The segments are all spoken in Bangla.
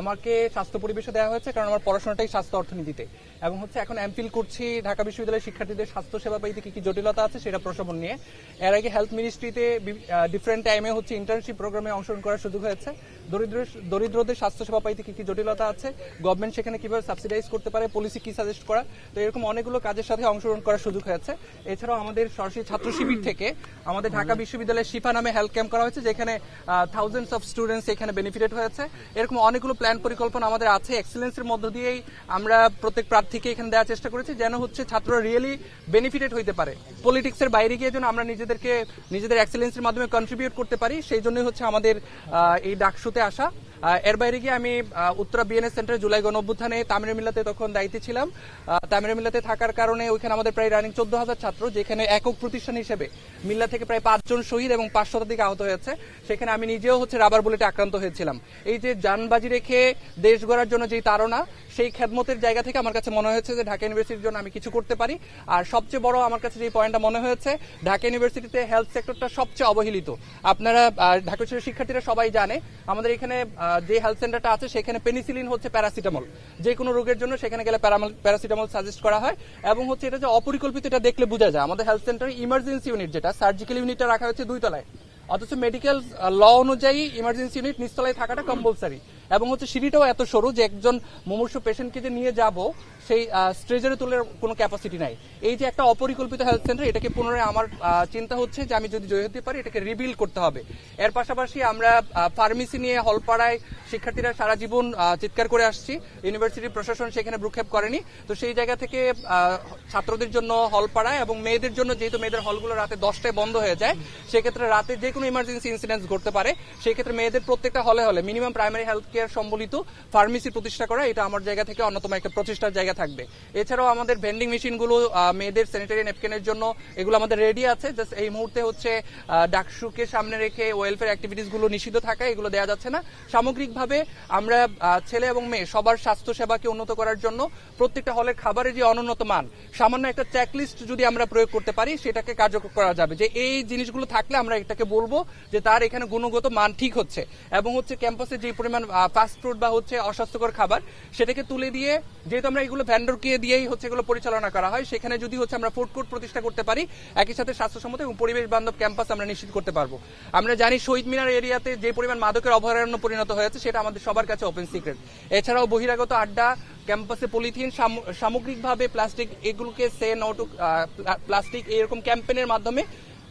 আমাকে স্বাস্থ্য পরিবেশে দেওয়া হয়েছে কারণ আমার পড়াশোনাটাই স্বাস্থ্য অর্থনীতিতে। এবং হচ্ছে এখন এমফিল করছি ঢাকা বিশ্ববিদ্যালয়ের শিক্ষার্থীদের স্বাস্থ্য সেবা পাইতে কি কি জটিলতা আছে সেটা প্রশমন নিয়ে। এর আগে হেলথ মিনিস্ট্রিতে ডিফারেন্ট টাইমে হচ্ছে ইন্টার্নশিপ প্রোগ্রামে অংশগ্রহণ করার সুযোগ হয়েছে। দরিদ্র দরিদ্রদের স্বাস্থ্য সেবা পাইতে কি কি জটিলতা আছে গভর্নমেন্ট সেখানে কীভাবে সাবসিডাইজ করতে পারে পলিসি কি সাজেস্ট করা তো এরকম অনেকগুলো কাজের সাথে অংশগ্রহণ করার সুযোগ হয়েছে। এছাড়াও আমাদের সরাসরি ছাত্র শিবির থেকে আমাদের ঢাকা বিশ্ববিদ্যালয়ের শিফা নামে হেলথ ক্যাম্প করা হয়েছে যেখানে থাউজেন্ডস অফ স্টুডেন্টস এখানে বেনিফিটেড হয়েছে। এরকম অনেকগুলো প্ল্যান পরিকল্পনা আমাদের আছে এক্সেলেন্সের মধ্য দিয়েই আমরা প্রত্যেক প্রার্থীকে এখানে দেওয়ার চেষ্টা করেছি, যেন হচ্ছে ছাত্ররা রিয়েলি বেনিফিটেড হইতে পারে। পলিটিক্সের বাইরে গিয়ে যেন আমরা নিজেদেরকে, নিজেদের এক্সেলেন্সের মাধ্যমে কন্ট্রিবিউট করতে পারি, সেই জন্যই হচ্ছে আমাদের এই ডাকসুতে আসা। এর বাইরে গিয়ে আমি উত্তরা বিএনএস সেন্টারে জুলাই গণ অভ্যুত্থানে তামিরের মিল্লাতে তখন দায়িত্বে ছিলাম। আহ, তামিরের মিল্লাতে থাকার কারণে ওইখানে আমাদের প্রায় রানিং চোদ্দ হাজার ছাত্র যেখানে একক প্রতিষ্ঠান হিসেবে মিল্লা থেকে প্রায় পাঁচজন শহীদ এবং পাঁচ শতাধিক আহত হয়েছে। সেখানে আমি নিজেও হচ্ছে রাবার বুলেটে আক্রান্ত হয়েছিলাম। এই যে যানবাজি রেখে দেশ গড়ার জন্য যেই তাড়না সেই খেদমতের জায়গা থেকে আমার কাছে মনে হয়েছে যে ঢাকা ইউনিভার্সিটির জন্য আমি কিছু করতে পারি। আর সবচেয়ে বড় আমার কাছে যে পয়েন্টটা মনে হয়েছে ঢাকা ইউনিভার্সিটিতে হেলথ সেক্টরটা সবচেয়ে অবহেলিত। আপনারা ঢাকা শিক্ষার্থীরা সবাই জানে আমাদের এখানে যে হেলথ সেন্টারটা আছে, সেখানে পেনিসিলিন হচ্ছে প্যারাসিটামল যে কোনো রোগের জন্য সেখানে গেলে প্যারাসিটামল সাজেস্ট করা হয়। এবং হচ্ছে এটা যে অপরিকল্পিত এটা দেখলে বোঝা যায়। আমাদের হেলথ সেন্টারে ইমার্জেন্সি ইউনিট যেটা সার্জিক্যাল ইউনিটটা রাখা হচ্ছে দুই তলায়। অথচ মেডিকেল ল অনুযায়ী ইমার্জেন্সি ইউনিট নিচতলায় থাকাটা কম্পালসারি এবং হচ্ছে সিঁড়িটাও এত সরু যে একজন মুমূর্ষু পেশেন্টকে যে নিয়ে যাব, সেই স্ট্রেজারে তোলার কোনো ক্যাপাসিটি নাই। এই যে একটা অপরিকল্পিত হেলথ সেন্টার এটাকে পুনরায় আমার চিন্তা হচ্ছে যে আমি যদি জয় হতে পারি, এটাকে রিবিল করতে হবে। এর পাশাপাশি আমরা ফার্মেসি নিয়ে হলপাড়ায় শিক্ষার্থীরা সারা জীবন চিৎকার করে আসছি। ইউনিভার্সিটি প্রশাসন সেখানে ভ্রুক্ষেপ করেনি। তো সেই জায়গা থেকে ছাত্রদের জন্য হলপাড়ায় এবং মেয়েদের জন্য, যেহেতু মেয়েদের হলগুলো রাতে দশটায় বন্ধ হয়ে যায়, সেক্ষেত্রে রাতে যে কোনো ইমার্জেন্সি ইনসিডেন্ট ঘটতে পারে সেই ক্ষেত্রে মেয়েদের প্রত্যেকটা হলে হলে মিনিমাম প্রাইমারি হেলথ কেয়ার সম্বলিত ফার্মেসি প্রতিষ্ঠা করা, এটা আমার জায়গা থেকে অন্যতম একটা প্রচেষ্টার জায়গা থাকবে। এছাড়াও আমাদের ভেন্ডিং মেশিনগুলো মেয়েদের স্যানিটারি ন্যাপকিনের জন্য এগুলো আমাদের রেডি আছে জাস্ট এই মুহূর্তে হচ্ছে ডাকসুকে সামনে রেখে ওয়েলফেয়ার অ্যাক্টিভিটিসগুলো নিষিদ্ধ থাকায় এগুলো দেওয়া যাচ্ছে না। সামগ্রিকভাবে আমরা ছেলে এবং মেয়ে সবার স্বাস্থ্য সেবাকে উন্নত করার জন্য প্রত্যেকটা হলের খাবারের যে অনুন্নত মান, সামান্য একটা চেকলিস্ট যদি আমরা প্রয়োগ করতে পারি, সেটাকে কার্যকর করা যাবে। যে এই জিনিসগুলো থাকলে আমরা এটাকে বলব যে তার এখানে গুণগত মান ঠিক হচ্ছে। এবং হচ্ছে ক্যাম্পাসে যে পরিমাণ ফাস্ট ফুড বা হচ্ছে অস্বাস্থ্যকর খাবার, সেটাকে তুলে দিয়ে যেহেতু আমরা এগুলো ভ্যান্ডরকে দিয়েই হচ্ছে এগুলো পরিচালনা করা হয়, সেখানে যদি হচ্ছে আমরা ফুড কোর্ট প্রতিষ্ঠা করতে পারি, একই সাথে স্বাস্থ্যসম্মত এবং পরিবেশ বান্ধব ক্যাম্পাস আমরা নিশ্চিত করতে পারব। আমরা জানি শহীদ মিনার এরিয়াতে যে পরিমাণ মাদকের অভয়ারণ্য পরিণত হয়েছে, সেটা আমাদের সবার কাছে ওপেন সিক্রেট এছাড়াও বহিরাগত আড্ডা ক্যাম্পাসে পলিথিন সাম- সামগ্রিকভাবে প্লাস্টিক এগুলোকে সে নট প্লাস্টিক এরকম ক্যাম্পেনের মাধ্যমে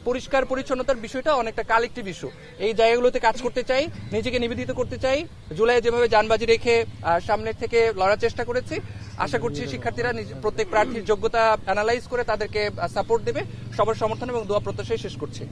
পরিষ্কার পরিচ্ছন্নতার বিষয়টা অনেকটা কালেক্টিভ ইস্যু এই জায়গাগুলোতে কাজ করতে চাই, নিজেকে নিবেদিত করতে চাই, জুলাই যেভাবে যানবাজি রেখে সামনের থেকে লড়ার চেষ্টা করেছি, আশা করছি শিক্ষার্থীরা প্রত্যেক প্রার্থীর যোগ্যতা অ্যানালাইজ করে তাদেরকে সাপোর্ট দেবে। সবার সমর্থন এবং দোয়া প্রত্যাশাই শেষ করছি।